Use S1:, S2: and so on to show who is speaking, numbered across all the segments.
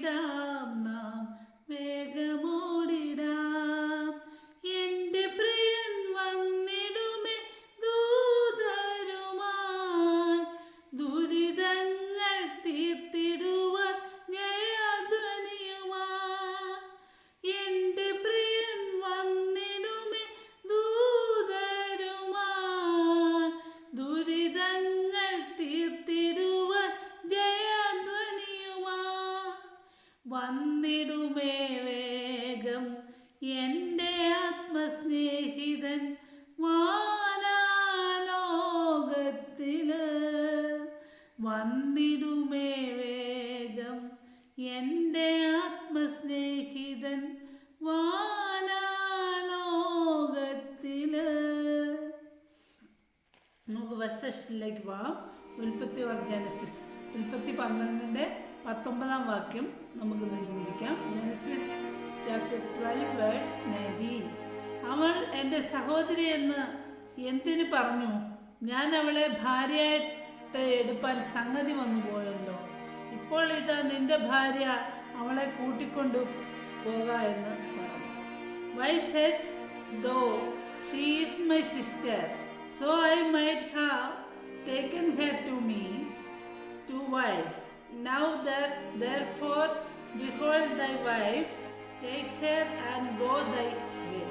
S1: vida. എന്റെ ആത്മസ്നേഹിതൻ വാനാലോകത്തിൽ വന്നിടുമേ വേഗം. എന്റെ ആത്മസ്നേഹിതൻ വാനാലോകത്തിൽ. നമുക്ക് ഫസ്റ്റ് സെഷനിലേക്ക് പോകാം. ഉൽപ്പത്തി ഓർ ജനസിസ് ഉൽപ്പത്തി പന്ത്രണ്ടിന്റെ പത്തൊമ്പതാം വാക്യം നമുക്ക് ചിന്തിക്കാം Genesis chapter twelve words nineteen അവൾ എന്റെ സഹോദരി എന്ന് എന്തിനു പറഞ്ഞു? ഞാൻ അവളെ ഭാര്യയായിട്ട് എടുപ്പാൻ സംഗതി വന്നു പോയല്ലോ. ഇപ്പോൾ ഇതാ നിന്റെ ഭാര്യ അവളെ കൂട്ടിക്കൊണ്ടു പോക എന്ന് പറഞ്ഞു. Why saidst thou she is my sister so I might have taken taken to me to wife now there therefore behold thy wife, take her and go thy way.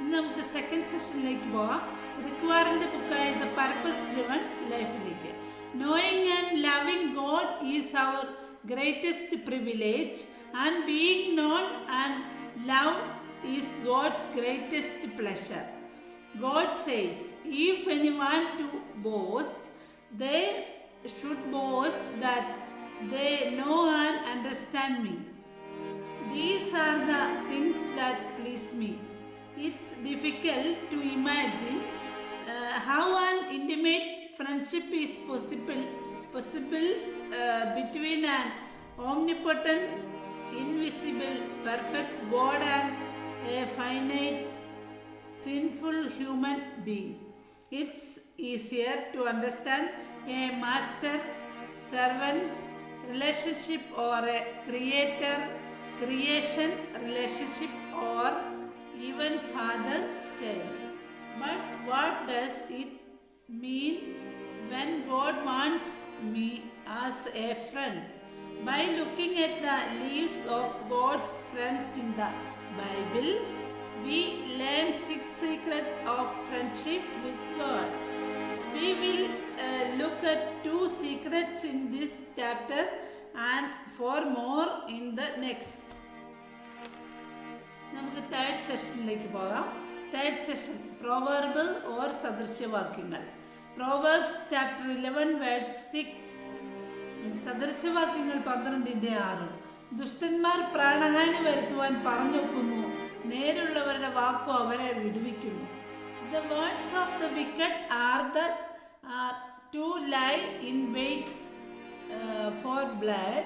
S1: ഇന്ന് നമുക്ക് സെക്കൻഡ് സെഷനിലേക്ക് പോവാം റിക്വയറിൻ്റെ ബുക്കായ ദ പർപ്പസ് ഡ്രിവൺ ലൈഫിലേക്ക് knowing and loving God is our greatest privilege and being known and love is God's greatest pleasure God says, If anyone to boast, they should boast that they know and understand me. These are the things that please me. It's difficult to imagine uh, how an intimate friendship is possible possible uh, between an omnipotent, invisible, perfect God and a finite, sinful human being. It's easier to understand a master servant relationship or a creator creation relationship or even father child. But what does it mean when God wants me as a friend? By looking at the lives of God's friends in the Bible, we learn six secrets of friendship with God. We will uh, look at two secrets in this chapter and for more in the next നമുക്ക് third സെഷനിലേക്ക് പോകാം. Third session proverb or സദൃശ്യവാക്യങ്ങൾ proverbs chapter eleven word six സദൃശ്യവാക്യങ്ങൾ പന്ത്രണ്ടിന്റെ ആറ്. ദുഷ്ടന്മാർ പ്രാണഹാനി വരുത്തുവാൻ പറഞ്ഞൊക്കുന്നു. നേരുള്ളവരുടെ വാക്കു അവരെ വിടുവിക്കുന്നു. The words of the wicked are the lie in wait for blood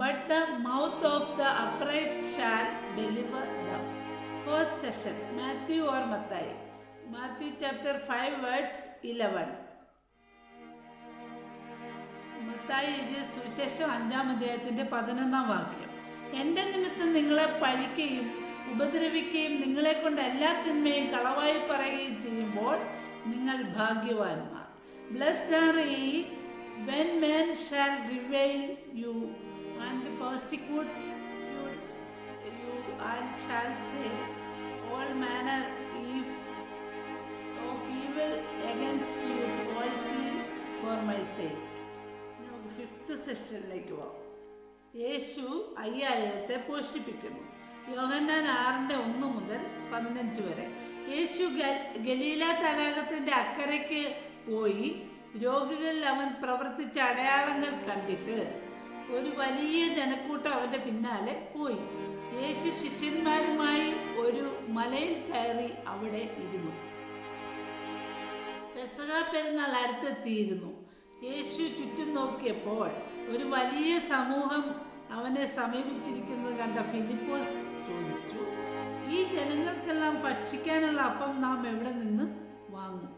S1: but the mouth of the upright shall deliver them fourth session Matthew or Mathai Matthew chapter five words eleven Mathai എഴുതിയ സുവിശേഷം അഞ്ചാം അധ്യായത്തിന്റെ പതിനൊന്നാം വാക്യം. എന്റെ നിമിത്തം നിങ്ങളെ പഴിക്കുകയും ഉപദ്രവിക്കുകയും നിങ്ങളെ കൊണ്ട് എല്ലാ തിന്മയും കളവായി പറയുകയും ചെയ്യുമ്പോൾ നിങ്ങൾ ഭാഗ്യവാന്മാർ. Blessed are ye when men shall revile you and persecute you, you and shall say all manner if of evil against you falsely for my sake. നമുക്ക് ഫിഫ്ത്ത് സെഷനിലേക്ക് പോകാം യേശു അയ്യായിരത്തെ പോഷിപ്പിക്കുന്നു യോഹന്നാൻ ആറിന്റെ ഒന്ന് മുതൽ പതിനഞ്ച് വരെ യേശു ഗലീല തടാകത്തിന്റെ അക്കരയ്ക്ക് പോയി രോഗികളിൽ അവൻ പ്രവർത്തിച്ച അടയാളങ്ങൾ കണ്ടിട്ട് ഒരു വലിയ ജനക്കൂട്ടം അവന്റെ പിന്നാലെ പോയി. യേശു ശിഷ്യന്മാരുമായി ഒരു മലയിൽ കയറി അവിടെ ഇരുന്നു. പെസക പെരുന്നാൾ അടുത്തെത്തിയിരുന്നു. യേശു ചുറ്റും നോക്കിയപ്പോൾ ഒരു വലിയ സമൂഹം അവനെ സമീപിച്ചിരിക്കുന്നത് കണ്ട ഫിലിപ്പോസ് ചോദിച്ചു ഈ ജനങ്ങൾക്കെല്ലാം ഭക്ഷിക്കാനുള്ള അപ്പം നാം എവിടെ നിന്ന് വാങ്ങും?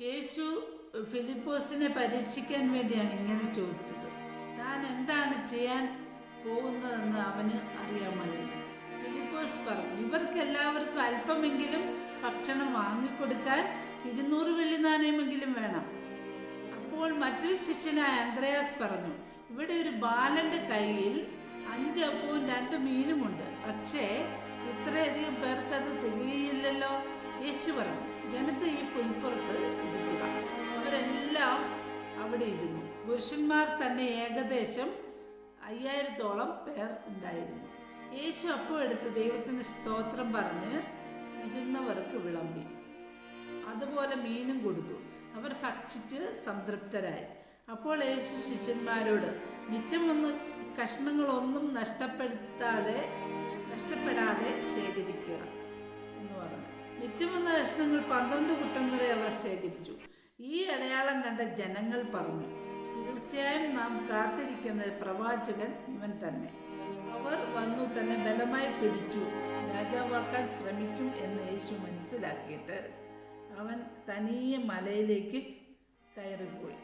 S1: യേശു ഫിലിപ്പോസിനെ പരീക്ഷിക്കാൻ വേണ്ടിയാണ് ഇങ്ങനെ ചോദിച്ചത്. താൻ എന്താണ് ചെയ്യാൻ പോകുന്നതെന്ന് അവന് അറിയാമായിരുന്നു. ഫിലിപ്പോസ് പറഞ്ഞു ഇവർക്കെല്ലാവർക്കും അല്പമെങ്കിലും ഭക്ഷണം വാങ്ങിക്കൊടുക്കാൻ ഇരുന്നൂറ് വെള്ളി നാണയമെങ്കിലും വേണം. അപ്പോൾ മറ്റൊരു ശിഷ്യനായ അന്ത്രയാസ് പറഞ്ഞു ഇവിടെ ഒരു ബാലന്റെ കയ്യിൽ അഞ്ച് അപ്പവും രണ്ട് മീനുമുണ്ട്. പക്ഷേ ഇത്രയധികം പേർക്ക് അത് തികയില്ലല്ലോ. യേശു പറഞ്ഞു ജനത്തെ ഈ പുൽപ്പുറത്ത് ഇരുത്തുക. അവരെല്ലാം അവിടെ ഇരുന്നു. പുരുഷന്മാർ തന്നെ ഏകദേശം അയ്യായിരത്തോളം പേർ ഉണ്ടായിരുന്നു. യേശു അപ്പോൾ എടുത്ത് ദൈവത്തിന് സ്തോത്രം പറഞ്ഞ് ഇരുന്നവർക്ക് വിളമ്പി. അതുപോലെ മീനും കൊടുത്തു. അവർ ഭക്ഷിച്ച് സംതൃപ്തരായി. അപ്പോൾ യേശു ശിഷ്യന്മാരോട് മിച്ചം വന്ന് കഷ്ണങ്ങളൊന്നും നഷ്ടപ്പെടുത്താതെ നഷ്ടപ്പെടാതെ ശേഖരിക്കുക എന്ന് പറഞ്ഞു. മിച്ചം വന്ന കഷ്ണങ്ങൾ പന്ത്രണ്ട് കുട്ടം വരെ അവർ ശേഖരിച്ചു. ഈ അടയാളം കണ്ട ജനങ്ങൾ പറഞ്ഞു തീർച്ചയായും നാം കാത്തിരിക്കുന്ന പ്രവാചകൻ ഇവൻ തന്നെ. അവർ വന്നു തന്നെ ബലമായി പിടിച്ചു. രാജാവാക്കാൻ ശ്രമിക്കും എന്ന് യേശു മനസ്സിലാക്കിയിട്ട് അവൻ തനിയെ മലയിലേക്ക് കയറിപ്പോയി.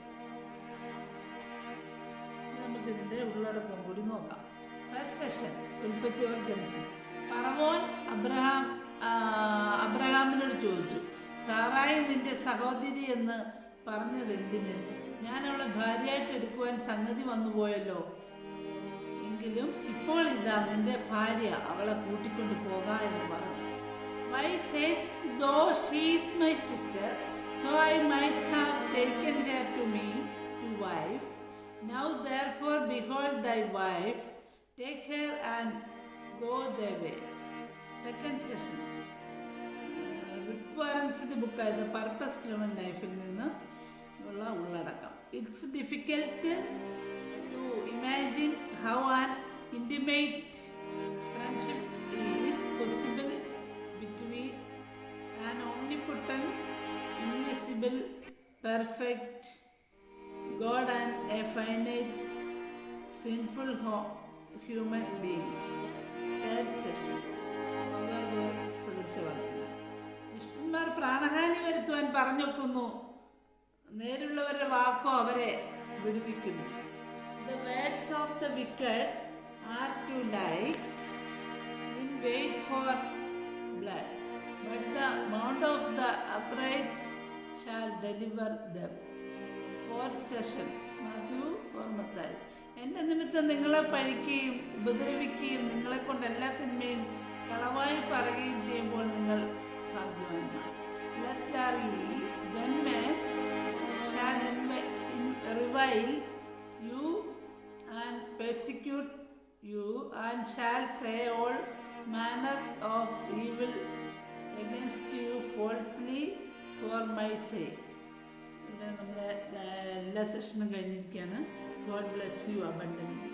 S1: നമുക്കിതിന്റെ ഉള്ളടക്കം കൂടി നോക്കാം. ഫസ്റ്റ് സെഷൻ ഉൽപ്പത്തി ഓർ ജനസിസ് പറവോൻ അബ്രഹാം അബ്രഹാമിനോട് ചോദിച്ചു സാറായി നിന്റെ സഹോദരി എന്ന് പറഞ്ഞത് എന്തിന്? ഞാൻ അവളെ ഭാര്യയായിട്ട് എടുക്കുവാൻ സംഗതി വന്നുപോയല്ലോ എങ്കിലും ഇപ്പോൾ ഇതാ നിന്റെ ഭാര്യ അവളെ കൂട്ടിക്കൊണ്ട് പോകാ എന്ന് പറഞ്ഞു. Why says thou she's my sister so I might have taken her to me to wife now therefore behold thy wife take her and go the way second session റിക്വയറൻസിന്റെ ബുക്കായിരുന്നു. പർപ്പസ് ഡ്രിവൺ ലൈഫിൽ നിന്ന് ഉള്ള ഉള്ളടക്കം. It's difficult to imagine how an intimate friendship is possible between an omnipotent invisible perfect God and a finite sinful ഹോ human beings session. Overwork സദൃശവാക്യങ്ങൾ ദുഷ്ടന്മാർ പ്രാണഹാനി വരുത്തുവാൻ പറഞ്ഞൊക്കുന്നു. നേരുള്ളവരുടെ വാക്കോ അവരെ വിടുവിക്കുന്നു. The of the wicked are to in wait for blood, but the mount of the upright shall deliver them. Fourth session, Matthew ഓർമ്മത്തായി എന്റെ നിമിത്തം നിങ്ങളെ പഴിക്കുകയും ഉപദ്രവിക്കുകയും നിങ്ങളെ കൊണ്ട് എല്ലാ തിന്മയും കളവായി പറയുകയും ചെയ്യുമ്പോൾ നിങ്ങൾ ഭാഗ്യവാന്മാർ shall invi- in- revile you and persecute you and shall say all manner of evil against you falsely for my sake. ഇവിടെ നമ്മുടെ എല്ലാ സെഷനും കഴിഞ്ഞിരിക്കുകയാണ് ഗോഡ് ബ്ലെസ് യു അബണ്ടൻലി